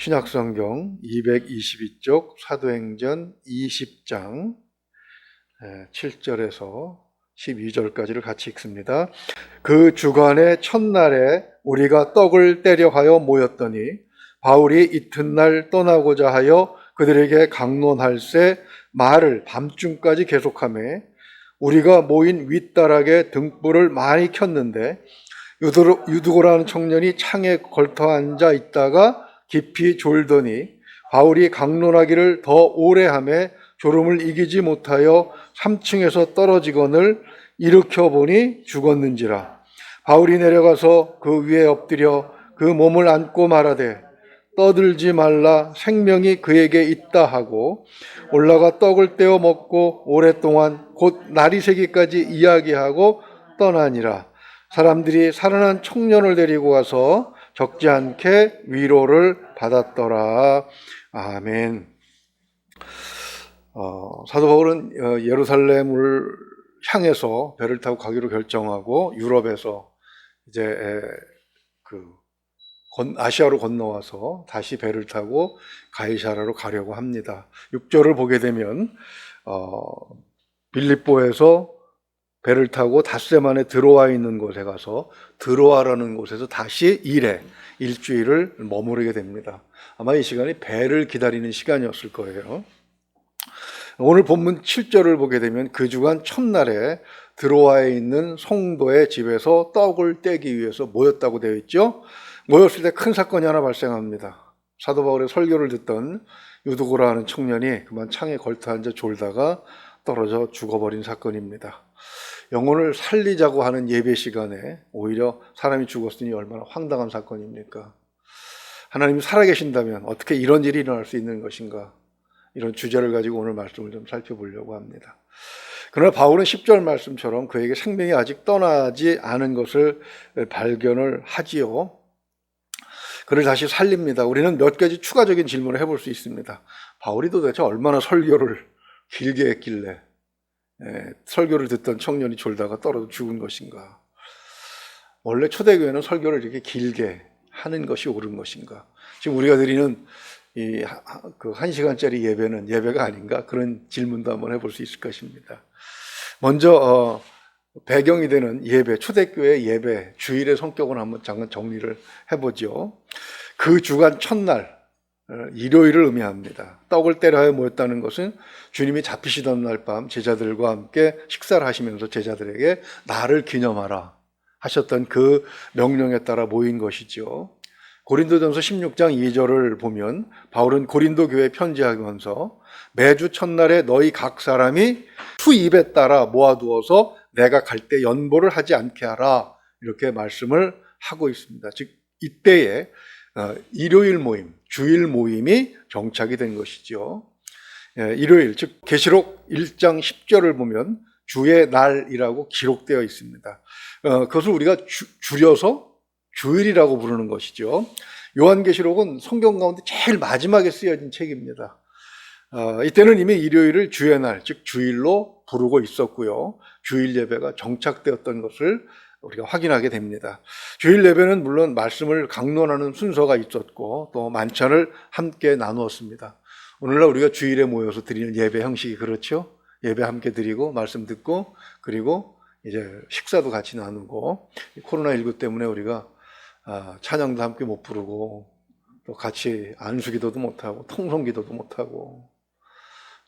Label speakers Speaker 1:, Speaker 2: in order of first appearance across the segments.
Speaker 1: 신약성경 222쪽 사도행전 20장 7절에서 12절까지를 같이 읽습니다. 그 주간의 첫날에 우리가 떡을 때려 하여 모였더니 바울이 이튿날 떠나고자 하여 그들에게 강론할세 말을 밤중까지 계속하며 우리가 모인 윗다락에 등불을 많이 켰는데 유두고라는 청년이 창에 걸터 앉아 있다가 깊이 졸더니 바울이 강론하기를 더 오래 하매 졸음을 이기지 못하여 3층에서 떨어지거늘 일으켜 보니 죽었는지라. 바울이 내려가서 그 위에 엎드려 그 몸을 안고 말하되 떠들지 말라 생명이 그에게 있다 하고 올라가 떡을 떼어 먹고 오랫동안 곧 날이 새기까지 이야기하고 떠나니라. 사람들이 살아난 청년을 데리고 와서 적지 않게 위로를 받았더라. 아멘. 어, 사도 바울은 어, 예루살렘을 향해서 배를 타고 가기로 결정하고 유럽에서 이제 에, 그 건- 아시아로 건너와서 다시 배를 타고 가이사라로 가려고 합니다. 6절을 보게 되면 어, 빌립보에서 배를 타고 닷새 만에 들어와 있는 곳에 가서 들어와라는 곳에서 다시 일해 일주일을 머무르게 됩니다. 아마 이 시간이 배를 기다리는 시간이었을 거예요. 오늘 본문 7절을 보게 되면 그 주간 첫날에 들어와에 있는 성도의 집에서 떡을 떼기 위해서 모였다고 되어 있죠. 모였을 때 큰 사건이 하나 발생합니다. 사도 바울의 설교를 듣던 유두고라 하는 청년이 그만 창에 걸터 앉아 졸다가 떨어져 죽어버린 사건입니다. 영혼을 살리자고 하는 예배 시간에 오히려 사람이 죽었으니 얼마나 황당한 사건입니까? 하나님이 살아계신다면 어떻게 이런 일이 일어날 수 있는 것인가? 이런 주제를 가지고 오늘 말씀을 좀 살펴보려고 합니다. 그러나 바울은 10절 말씀처럼 그에게 생명이 아직 떠나지 않은 것을 발견을 하지요. 그를 다시 살립니다. 우리는 몇 가지 추가적인 질문을 해볼 수 있습니다. 바울이 도대체 얼마나 설교를 길게 했길래 예, 설교를 듣던 청년이 졸다가 떨어져 죽은 것인가? 원래 초대교회는 설교를 이렇게 길게 하는 것이 옳은 것인가? 지금 우리가 드리는 이 그 한 시간짜리 예배는 예배가 아닌가? 그런 질문도 한번 해볼 수 있을 것입니다. 먼저 어, 배경이 되는 예배, 초대교회 예배, 주일의 성격을 한번 잠깐 정리를 해보죠. 그 주간 첫날, 어, 일요일을 의미합니다. 떡을 때려 모였다는 것은 주님이 잡히시던 날 밤 제자들과 함께 식사를 하시면서 제자들에게 나를 기념하라 하셨던 그 명령에 따라 모인 것이죠. 고린도전서 16장 2절을 보면 바울은 고린도 교회 편지하면서 매주 첫날에 너희 각 사람이 수 입에 따라 모아두어서 내가 갈 때 연보를 하지 않게 하라 이렇게 말씀을 하고 있습니다. 즉 이때에 어, 일요일 모임, 주일 모임이 정착이 된 것이죠. 예, 일요일, 즉 계시록 1장 10절을 보면 주의 날이라고 기록되어 있습니다. 어, 그것을 우리가 주, 줄여서 주일이라고 부르는 것이죠. 요한계시록은 성경 가운데 제일 마지막에 쓰여진 책입니다. 어, 이때는 이미 일요일을 주의 날, 즉 주일로 부르고 있었고요. 주일 예배가 정착되었던 것을 우리가 확인하게 됩니다. 주일 예배는 물론 말씀을 강론하는 순서가 있었고 또 만찬을 함께 나누었습니다. 오늘날 우리가 주일에 모여서 드리는 예배 형식이 그렇죠. 예배 함께 드리고 말씀 듣고 그리고 이제 식사도 같이 나누고 코로나 19 때문에 우리가 아, 찬양도 함께 못 부르고 또 같이 안수기도도 못하고 통성기도도 못하고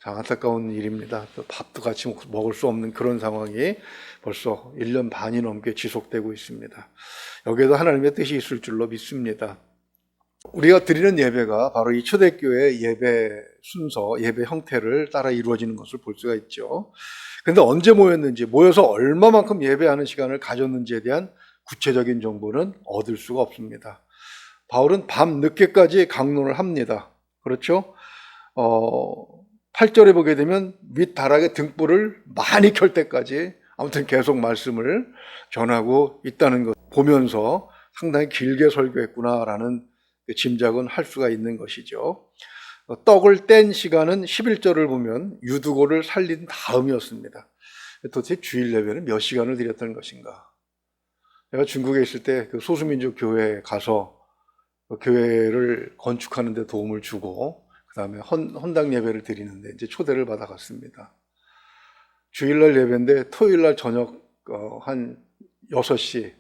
Speaker 1: 참 안타까운 일입니다. 또 밥도 같이 먹을 수 없는 그런 상황이 벌써 1년 반이 넘게 지속되고 있습니다. 여기에도 하나님의 뜻이 있을 줄로 믿습니다. 우리가 드리는 예배가 바로 이 초대교회 예배 순서, 예배 형태를 따라 이루어지는 것을 볼 수가 있죠. 근데 언제 모였는지, 모여서 얼마만큼 예배하는 시간을 가졌는지에 대한 구체적인 정보는 얻을 수가 없습니다. 바울은 밤 늦게까지 강론을 합니다. 그렇죠? 어, 8절에 보게 되면 윗다락에 등불을 많이 켤 때까지 아무튼 계속 말씀을 전하고 있다는 것 보면서 상당히 길게 설교했구나라는 그 짐작은 할 수가 있는 것이죠. 어, 떡을 뗀 시간은 11절을 보면 유두고를 살린 다음이었습니다. 도대체 주일 예배는 몇 시간을 드렸던 것인가? 제가 중국에 있을 때 그 소수민족 교회에 가서 그 교회를 건축하는 데 도움을 주고 그다음에 헌, 헌당 예배를 드리는데 이제 초대를 받아 갔습니다. 주일날 예배인데 토요일날 저녁 어, 한 6시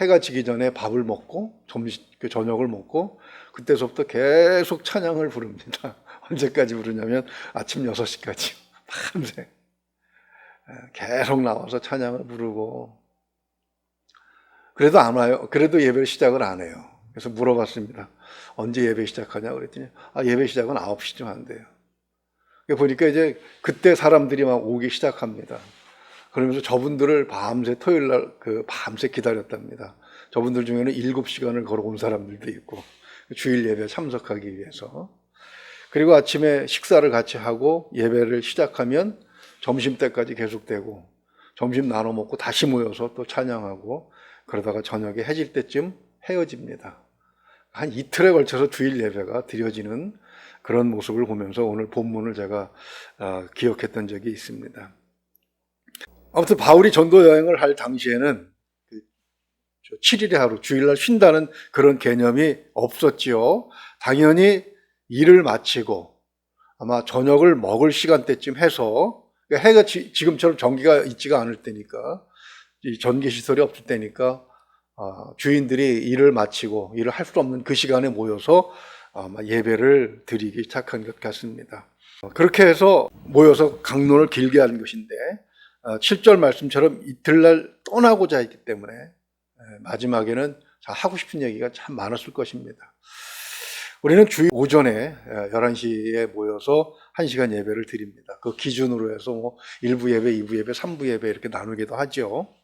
Speaker 1: 해가 지기 전에 밥을 먹고 점심 그 저녁을 먹고 그때서부터 계속 찬양을 부릅니다. 언제까지 부르냐면 아침 6시까지 밤새 예, 계속 나와서 찬양을 부르고 그래도 안 와요. 그래도 예배를 시작을 안 해요. 그래서 물어봤습니다. 언제 예배 시작하냐 그랬더니 아 예배 시작은 9시쯤 한대요. 보니까 이제 그때 사람들이 막 오기 시작합니다. 그러면서 저분들을 밤새 토요일 날 그 밤새 기다렸답니다. 저분들 중에는 7시간을 걸어온 사람들도 있고 주일 예배 참석하기 위해서 그리고 아침에 식사를 같이 하고 예배를 시작하면 점심 때까지 계속되고 점심 나눠 먹고 다시 모여서 또 찬양하고 그러다가 저녁에 해질 때쯤 헤어집니다. 한 이틀에 걸쳐서 주일 예배가 드려지는 그런 모습을 보면서 오늘 본문을 제가 어, 기억했던 적이 있습니다. 아무튼 바울이 전도 여행을 할 당시에는 그 7일의 하루, 주일날 쉰다는 그런 개념이 없었지요. 당연히 일을 마치고 아마 저녁을 먹을 시간대쯤 해서 그러니까 해가 지, 금처럼 전기가 있지가 않을 때니까 이 전기 시설이 없을 때니까 어, 주인들이 일을 마치고 일을 할 수 없는 그 시간에 모여서 아마 예배를 드리기 시작한 것 같습니다. 어, 그렇게 해서 모여서 강론을 길게 하는 것인데 7절 말씀처럼 이틀날 떠나고자 했기 때문에 마지막에는 하고 싶은 얘기가 참 많았을 것입니다. 우리는 주일 오전에 11시에 모여서 1시간 예배를 드립니다. 그 기준으로 해서 뭐 1부 예배, 2부 예배, 3부 예배 이렇게 나누기도 하죠.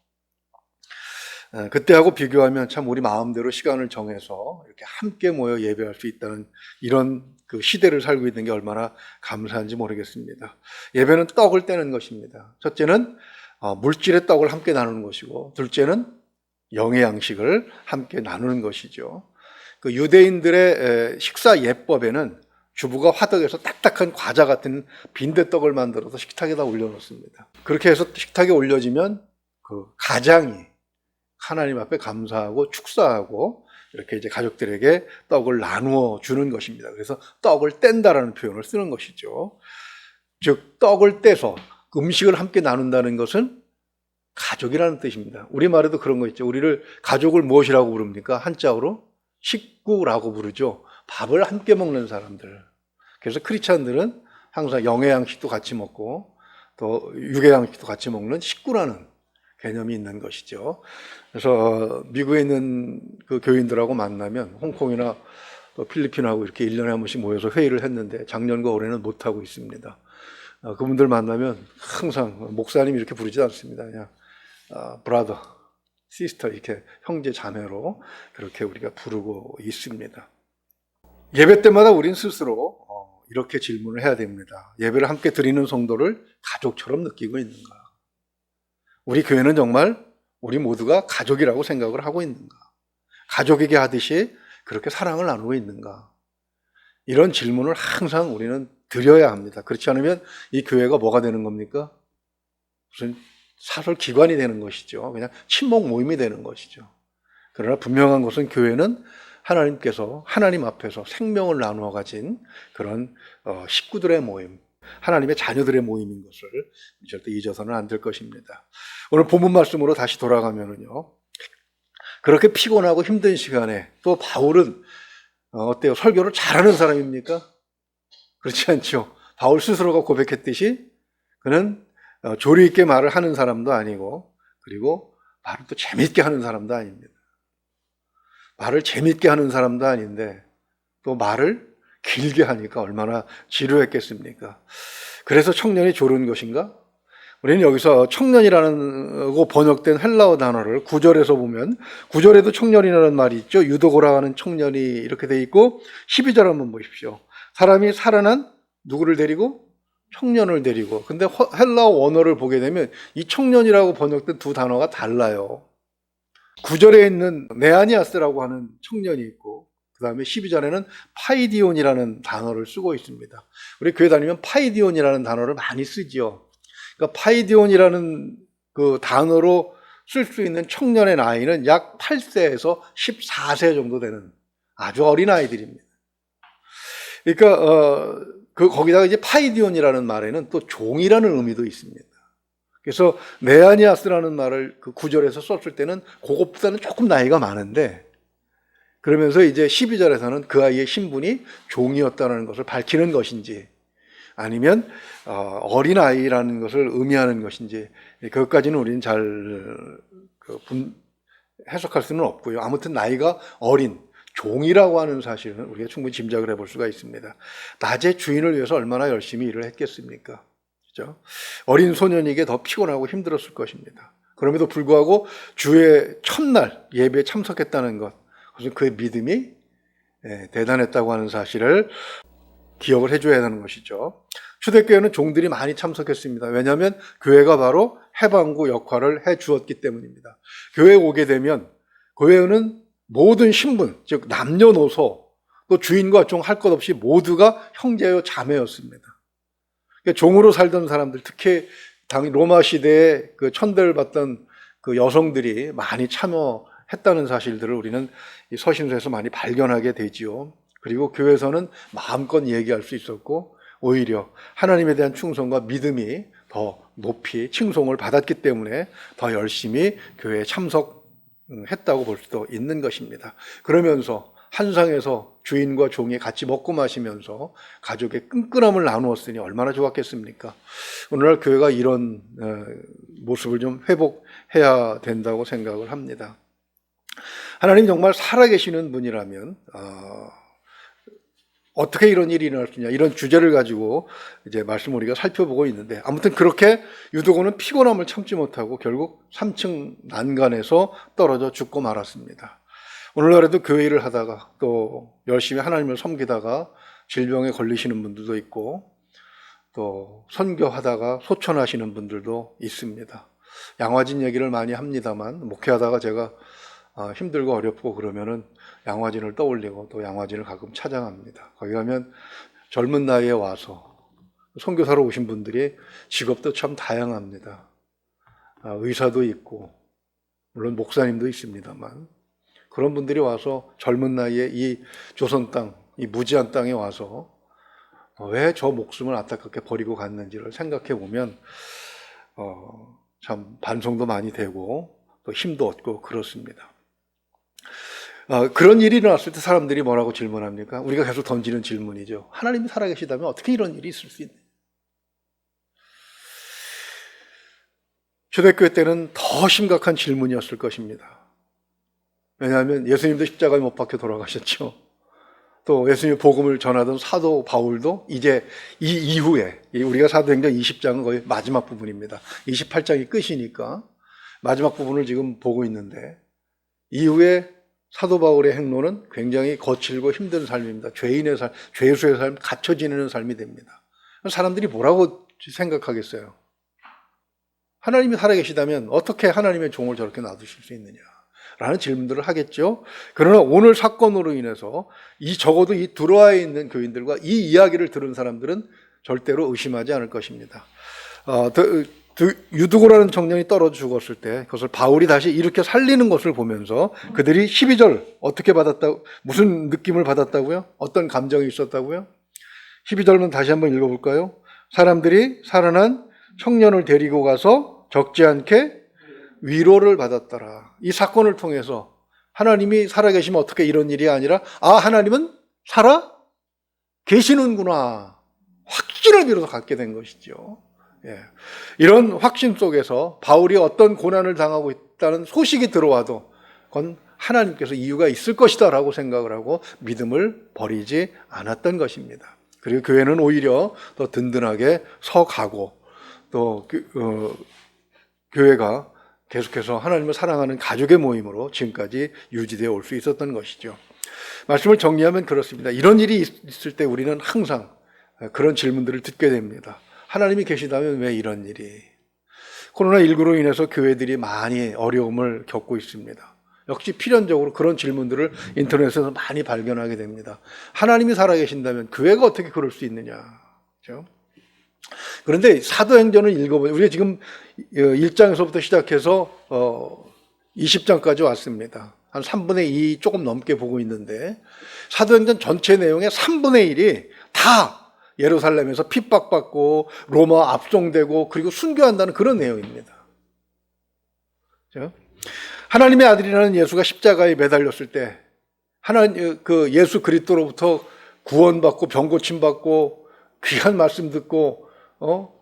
Speaker 1: 그때하고 비교하면 참 우리 마음대로 시간을 정해서 이렇게 함께 모여 예배할 수 있다는 이런 그 시대를 살고 있는 게 얼마나 감사한지 모르겠습니다. 예배는 떡을 떼는 것입니다. 첫째는 어, 물질의 떡을 함께 나누는 것이고, 둘째는 영의 양식을 함께 나누는 것이죠. 그 유대인들의 식사 예법에는 주부가 화덕에서 딱딱한 과자 같은 빈대떡을 만들어서 식탁에다 올려놓습니다. 그렇게 해서 식탁에 올려지면 그 가장이 하나님 앞에 감사하고 축사하고 이렇게 이제 가족들에게 떡을 나누어 주는 것입니다. 그래서 떡을 뗀다라는 표현을 쓰는 것이죠. 즉 떡을 떼서 음식을 함께 나눈다는 것은 가족이라는 뜻입니다. 우리 말에도 그런 거 있죠. 우리를 가족을 무엇이라고 부릅니까? 한자어로 식구라고 부르죠. 밥을 함께 먹는 사람들. 그래서 크리스찬들은 항상 영의 양식도 같이 먹고 또 육의 양식도 같이 먹는 식구라는 개념이 있는 것이죠. 그래서 미국에 있는 그 교인들하고 만나면 홍콩이나 또 필리핀하고 이렇게 1년에 한 번씩 모여서 회의를 했는데 작년과 올해는 못하고 있습니다. 어, 그분들 만나면 항상 목사님 이렇게 부르지 않습니다. 그냥 브라더, 시스터 이렇게 형제 자매로 그렇게 우리가 부르고 있습니다. 예배 때마다 우린 스스로 어, 이렇게 질문을 해야 됩니다. 예배를 함께 드리는 성도를 가족처럼 느끼고 있는가? 우리 교회는 정말 우리 모두가 가족이라고 생각을 하고 있는가? 가족에게 하듯이 그렇게 사랑을 나누고 있는가? 이런 질문을 항상 우리는 드려야 합니다. 그렇지 않으면 이 교회가 뭐가 되는 겁니까? 무슨 사설 기관이 되는 것이죠. 그냥 친목 모임이 되는 것이죠. 그러나 분명한 것은 교회는 하나님께서 하나님 앞에서 생명을 나누어 가진 그런 어, 식구들의 모임, 하나님의 자녀들의 모임인 것을 절대 잊어서는 안 될 것입니다. 오늘 본문 말씀으로 다시 돌아가면은요. 그렇게 피곤하고 힘든 시간에 또 바울은 어, 어때요? 설교를 잘하는 사람입니까? 그렇지 않죠. 바울 스스로가 고백했듯이 그는 어, 조리 있게 말을 하는 사람도 아니고 그리고 말을 또 재밌게 하는 사람도 아닙니다. 말을 재밌게 하는 사람도 아닌데 또 말을 길게 하니까 얼마나 지루했겠습니까? 그래서 청년이 졸은 것인가? 우리는 여기서 청년이라는 거 번역된 헬라어 단어를 구절에서 보면 구절에도 청년이라는 말이 있죠. 유도고라 하는 청년이 이렇게 돼 있고 12절 한번 보십시오. 사람이 살아난 누구를 데리고 청년을 데리고 근데 헬라어 원어를 보게 되면 이 청년이라고 번역된 두 단어가 달라요. 구절에 있는 네아니아스라고 하는 청년이 있고 그 다음에 12절에는 파이디온이라는 단어를 쓰고 있습니다. 우리 교회 다니면 파이디온이라는 단어를 많이 쓰지요. 그러니까 파이디온이라는 그 단어로 쓸 수 있는 청년의 나이는 약 8세에서 14세 정도 되는 아주 어린 아이들입니다. 그러니까 어, 그 거기다가 이제 파이디온이라는 말에는 또 종이라는 의미도 있습니다. 그래서 네아니아스라는 말을 그 구절에서 썼을 때는 그것보다는 조금 나이가 많은데 그러면서 이제 12절에서는 그 아이의 신분이 종이었다는 것을 밝히는 것인지 아니면 어, 어린 아이라는 것을 의미하는 것인지 그것까지는 우리는 잘그 분- 해석할 수는 없고요. 아무튼 나이가 어린 종이라고 하는 사실은 우리가 충분히 짐작을 해볼 수가 있습니다. 낮에 주인을 위해서 얼마나 열심히 일을 했겠습니까? 그죠? 어린 소년에게 더 피곤하고 힘들었을 것입니다. 그럼에도 불구하고 주의 첫날 예배에 참석했다는 것, 그것은 그의 믿음이 예, 대단했다고 하는 사실을 기억을 해줘야 하는 것이죠. 초대교회는 종들이 많이 참석했습니다. 왜냐하면 교회가 바로 해방구 역할을 해 주었기 때문입니다. 교회에 오게 되면 교회는 모든 신분, 즉 남녀노소, 또 주인과 종 할 것 없이 모두가 형제요 자매였습니다. 그러니까 종으로 살던 사람들, 특히 당 로마 시대에 그 천대를 받던 그 여성들이 많이 참여 했다는 사실들을 우리는 이 서신서에서 많이 발견하게 되지요. 그리고 교회에서는 마음껏 얘기할 수 있었고 오히려 하나님에 대한 충성과 믿음이 더 높이 칭송을 받았기 때문에 더 열심히 교회에 참석했다고 볼 수도 있는 것입니다. 그러면서 한상에서 주인과 종이 같이 먹고 마시면서 가족의 끈끈함을 나누었으니 얼마나 좋았겠습니까? 오늘날 교회가 이런 어, 모습을 좀 회복해야 된다고 생각을 합니다. 하나님 정말 살아계시는 분이라면 어, 어떻게 이런 일이 일어날 수 있냐 이런 주제를 가지고 이제 말씀 우리가 살펴보고 있는데 아무튼 그렇게 유도고는 피곤함을 참지 못하고 결국 3층 난간에서 떨어져 죽고 말았습니다. 오늘날에도 교회 일을 하다가 또 열심히 하나님을 섬기다가 질병에 걸리시는 분들도 있고 또 선교하다가 소천하시는 분들도 있습니다. 양화진 얘기를 많이 합니다만 목회하다가 제가 아, 힘들고 어렵고 그러면은 양화진을 떠올리고 또 양화진을 가끔 찾아갑니다. 거기 가면 젊은 나이에 와서 선교사로 오신 분들이 직업도 참 다양합니다. 아, 의사도 있고 물론 목사님도 있습니다만 그런 분들이 와서 젊은 나이에 이 조선 땅, 이 무지한 땅에 와서 왜 저 목숨을 안타깝게 버리고 갔는지를 생각해 보면 어, 참 반성도 많이 되고 또 힘도 얻고 그렇습니다. 어, 그런 일이 일어났을 때 사람들이 뭐라고 질문합니까? 우리가 계속 던지는 질문이죠. 하나님이 살아계시다면 어떻게 이런 일이 있을 수 있느냐? 초대교회 때는 더 심각한 질문이었을 것입니다. 왜냐하면 예수님도 십자가에 못 박혀 돌아가셨죠. 또 예수님의 복음을 전하던 사도 바울도 이제 이 이후에 우리가 사도행전 20장은 거의 마지막 부분입니다. 28장이 끝이니까 마지막 부분을 지금 보고 있는데 이후에 사도 바울의 행로는 굉장히 거칠고 힘든 삶입니다. 죄인의 삶, 죄수의 삶, 갇혀 지내는 삶이 됩니다. 사람들이 뭐라고 생각하겠어요? 하나님이 살아계시다면 어떻게 하나님의 종을 저렇게 놔두실 수 있느냐? 라는 질문들을 하겠죠. 그러나 오늘 사건으로 인해서 이 적어도 이 들어와 있는 교인들과 이 이야기를 들은 사람들은 절대로 의심하지 않을 것입니다. 어, 유두고라는 청년이 떨어져 죽었을 때 그것을 바울이 다시 이렇게 살리는 것을 보면서 그들이 12절 어떻게 받았다 무슨 느낌을 받았다고요? 어떤 감정이 있었다고요? 12절만 다시 한번 읽어볼까요? 사람들이 살아난 청년을 데리고 가서 적지 않게 위로를 받았더라. 이 사건을 통해서 하나님이 살아계시면 어떻게 이런 일이 아니라 아 하나님은 살아 계시는구나 확신을 비로소 갖게 된 것이죠. 예. 이런 확신 속에서 바울이 어떤 고난을 당하고 있다는 소식이 들어와도 그건 하나님께서 이유가 있을 것이다 라고 생각을 하고 믿음을 버리지 않았던 것입니다. 그리고 교회는 오히려 더 든든하게 서가고 또 어, 교회가 계속해서 하나님을 사랑하는 가족의 모임으로 지금까지 유지되어 올 수 있었던 것이죠. 말씀을 정리하면 그렇습니다. 이런 일이 있을 때 우리는 항상 그런 질문들을 듣게 됩니다. 하나님이 계시다면 왜 이런 일이? 코로나19로 인해서 교회들이 많이 어려움을 겪고 있습니다. 역시 필연적으로 그런 질문들을 인터넷에서 많이 발견하게 됩니다. 하나님이 살아계신다면 교회가 어떻게 그럴 수 있느냐? 그렇죠? 그런데 사도행전을 읽어보면 우리가 지금 1장에서부터 시작해서 20장까지 왔습니다. 한 3분의 2 조금 넘게 보고 있는데 사도행전 전체 내용의 3분의 1이 다 예루살렘에서 핍박받고 로마 압송되고 그리고 순교한다는 그런 내용입니다. 하나님의 아들이라는 예수가 십자가에 매달렸을 때 하나님 그 예수 그리스도로부터 구원받고 병 고침 받고 귀한 말씀 듣고 어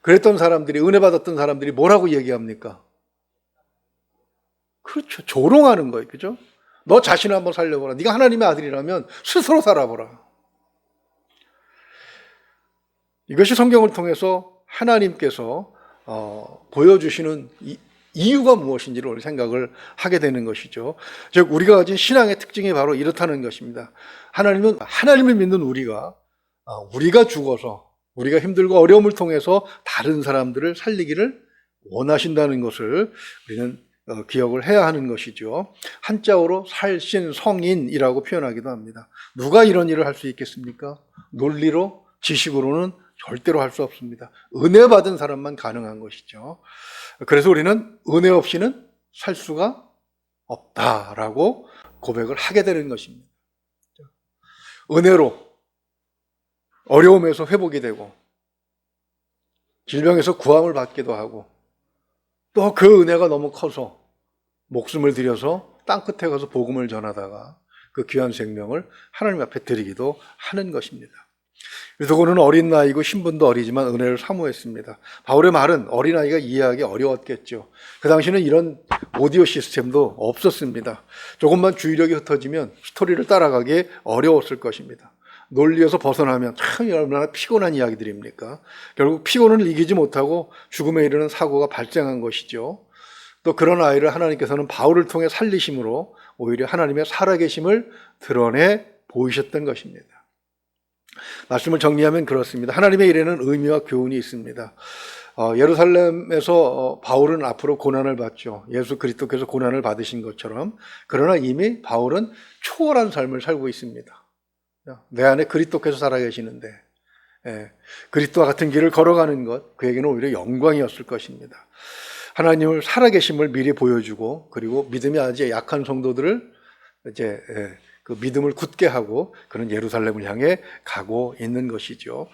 Speaker 1: 그랬던 사람들이 은혜 받았던 사람들이 뭐라고 얘기합니까? 그렇죠. 조롱하는 거예요. 그죠? 너 자신을 한번 살려보라. 네가 하나님의 아들이라면 스스로 살아보라. 이것이 성경을 통해서 하나님께서 어, 보여주시는 이, 이유가 무엇인지를 생각을 하게 되는 것이죠. 즉 우리가 가진 신앙의 특징이 바로 이렇다는 것입니다. 하나님은 하나님을 믿는 우리가 어, 우리가 죽어서 우리가 힘들고 어려움을 통해서 다른 사람들을 살리기를 원하신다는 것을 우리는 어, 기억을 해야 하는 것이죠. 한자어로 살신 성인이라고 표현하기도 합니다. 누가 이런 일을 할 수 있겠습니까? 논리로 지식으로는 절대로 할 수 없습니다. 은혜 받은 사람만 가능한 것이죠. 그래서 우리는 은혜 없이는 살 수가 없다라고 고백을 하게 되는 것입니다. 은혜로 어려움에서 회복이 되고 질병에서 구함을 받기도 하고 또 그 은혜가 너무 커서 목숨을 들여서 땅끝에 가서 복음을 전하다가 그 귀한 생명을 하나님 앞에 드리기도 하는 것입니다. 그래서 그는 어린 나이고 신분도 어리지만 은혜를 사모했습니다. 바울의 말은 어린아이가 이해하기 어려웠겠죠. 그 당시는 이런 오디오 시스템도 없었습니다. 조금만 주의력이 흩어지면 스토리를 따라가기 어려웠을 것입니다. 논리에서 벗어나면 참 얼마나 피곤한 이야기들입니까? 결국 피곤을 이기지 못하고 죽음에 이르는 사고가 발생한 것이죠. 또 그런 아이를 하나님께서는 바울을 통해 살리심으로 오히려 하나님의 살아계심을 드러내 보이셨던 것입니다. 말씀을 정리하면 그렇습니다. 하나님의 일에는 의미와 교훈이 있습니다. 어, 예루살렘에서 어, 바울은 앞으로 고난을 받죠. 예수 그리스도께서 고난을 받으신 것처럼 그러나 이미 바울은 초월한 삶을 살고 있습니다. 내 안에 그리스도께서 살아계시는데 예, 그리스도와 같은 길을 걸어가는 것 그에게는 오히려 영광이었을 것입니다. 하나님을 살아계심을 미리 보여주고 그리고 믿음이 아주 약한 성도들을 이제 예, 그 믿음을 굳게 하고 그런 예루살렘을 향해 가고 있는 것이죠.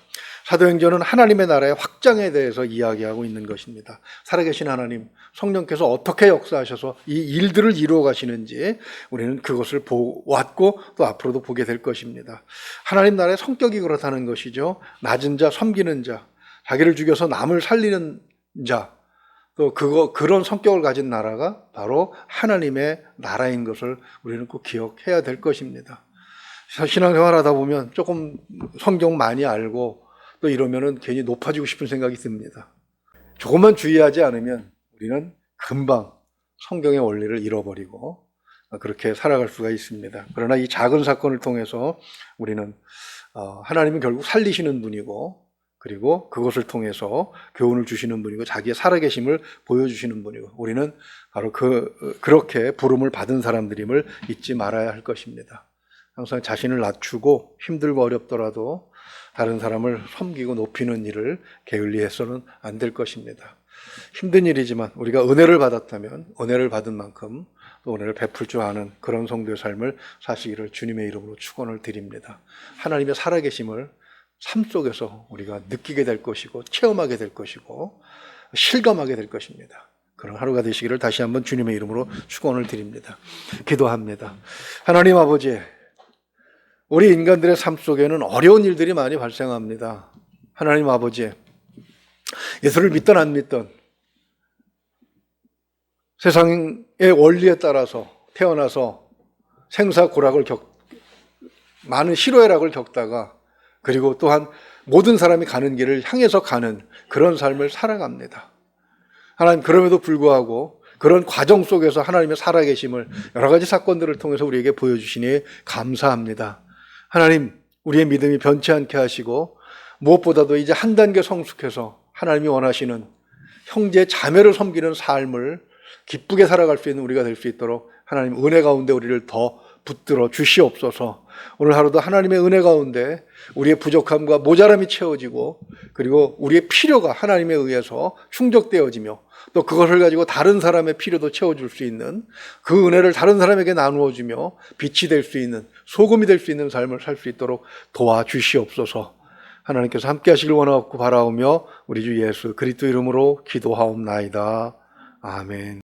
Speaker 1: 사도행전은 하나님의 나라의 확장에 대해서 이야기하고 있는 것입니다. 살아계신 하나님, 성령께서 어떻게 역사하셔서 이 일들을 이루어 가시는지 우리는 그것을 보았고 또 앞으로도 보게 될 것입니다. 하나님 나라의 성격이 그렇다는 것이죠. 낮은 자, 섬기는 자, 자기를 죽여서 남을 살리는 자, 또 그거 그런 성격을 가진 나라가 바로 하나님의 나라인 것을 우리는 꼭 기억해야 될 것입니다. 신앙생활 하다 보면 조금 성경 많이 알고 또 이러면은 괜히 높아지고 싶은 생각이 듭니다. 조금만 주의하지 않으면 우리는 금방 성경의 원리를 잃어버리고 그렇게 살아갈 수가 있습니다. 그러나 이 작은 사건을 통해서 우리는 어, 하나님은 결국 살리시는 분이고 그리고 그것을 통해서 교훈을 주시는 분이고 자기의 살아계심을 보여주시는 분이고 우리는 바로 그 그렇게 부름을 받은 사람들임을 잊지 말아야 할 것입니다. 항상 자신을 낮추고 힘들고 어렵더라도 다른 사람을 섬기고 높이는 일을 게을리해서는 안 될 것입니다. 힘든 일이지만 우리가 은혜를 받았다면 은혜를 받은 만큼 또 은혜를 베풀 줄 아는 그런 성도의 삶을 사시기를 주님의 이름으로 축원을 드립니다. 하나님의 살아계심을 삶 속에서 우리가 느끼게 될 것이고 체험하게 될 것이고 실감하게 될 것입니다. 그런 하루가 되시기를 다시 한번 주님의 이름으로 축원을 드립니다. 기도합니다. 하나님 아버지, 우리 인간들의 삶 속에는 어려운 일들이 많이 발생합니다. 하나님 아버지, 예수를 믿던 안 믿던 세상의 원리에 따라서 태어나서 생사고락을 겪, 많은 희로애락을 겪다가 그리고 또한 모든 사람이 가는 길을 향해서 가는 그런 삶을 살아갑니다. 하나님 그럼에도 불구하고 그런 과정 속에서 하나님의 살아계심을 여러 가지 사건들을 통해서 우리에게 보여주시니 감사합니다. 하나님 우리의 믿음이 변치 않게 하시고 무엇보다도 이제 한 단계 성숙해서 하나님이 원하시는 형제 자매를 섬기는 삶을 기쁘게 살아갈 수 있는 우리가 될 수 있도록 하나님 은혜 가운데 우리를 더 붙들어 주시옵소서. 오늘 하루도 하나님의 은혜 가운데 우리의 부족함과 모자람이 채워지고 그리고 우리의 필요가 하나님에 의해서 충족되어지며 또 그것을 가지고 다른 사람의 필요도 채워줄 수 있는 그 은혜를 다른 사람에게 나누어 주며 빛이 될 수 있는 소금이 될 수 있는 삶을 살 수 있도록 도와주시옵소서. 하나님께서 함께 하시길 원하고 바라오며 우리 주 예수 그리스도 이름으로 기도하옵나이다. 아멘.